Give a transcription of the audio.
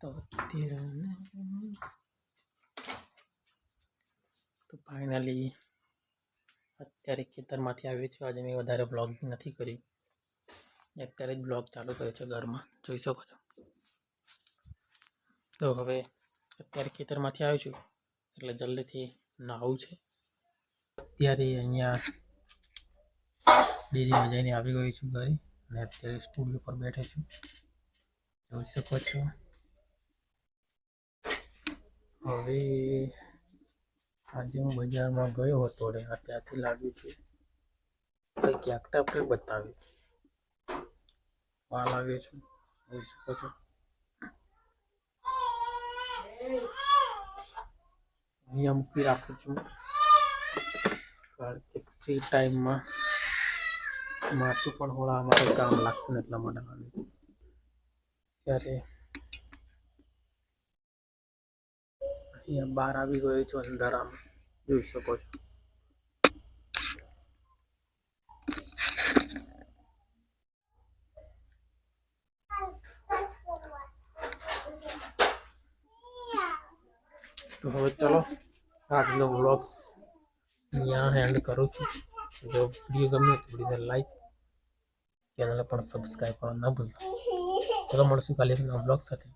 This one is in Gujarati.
તો અત્યારે તો ફાઇનલી અત્યારે ખેતરમાંથી આવ્યો છું. આજે મેં વધારે બ્લોગિંગ નથી કર્યું અત્યારે જ બ્લોગ ચાલુ કર્યો છે ઘરમાં. જોઈ શકો છો. તો હવે અત્યારે ખેતરમાંથી આવ્યો છું. એટલે જલ્દીથી નાવું છે. અત્યારે અહીંયા ડેરીમાં જઈને આવી ગયો છું ઘરે. અને અત્યારે સ્ટુડિયો પર બેઠો છું. જોઈ શકો છો. હવે આજે હું બજારમાં ગયો હતો ને આ ત્યાંથી લાવ્યું છે કંઈક એકટા પર બતાવી. વાલ આવ્યો છું. જોઈ શકો છો. અહીંયા મૂકી રાખું છું. કારણ કે ફ્રી ટાઈમમાં માથું પણ હોળા અમારે કામ લાગશે ને એટલા માટે. લાવ્યું ત્યારે અહીંયા બહાર આવી ગયો છું, અંધારામાં. જોઈ શકો છો. તો હવે ચલો, આજનો વ્લોગ અહીંયા હેન્ડ કરું છું. જો વીડિયો ગમ્યો તો વિડીયોને લાઈક ચેનલ પણ સબસ્ક્રાઈબ કરવા ન ભૂલતા. ચલો, મળશું કાલે નવા બ્લોગ સાથે.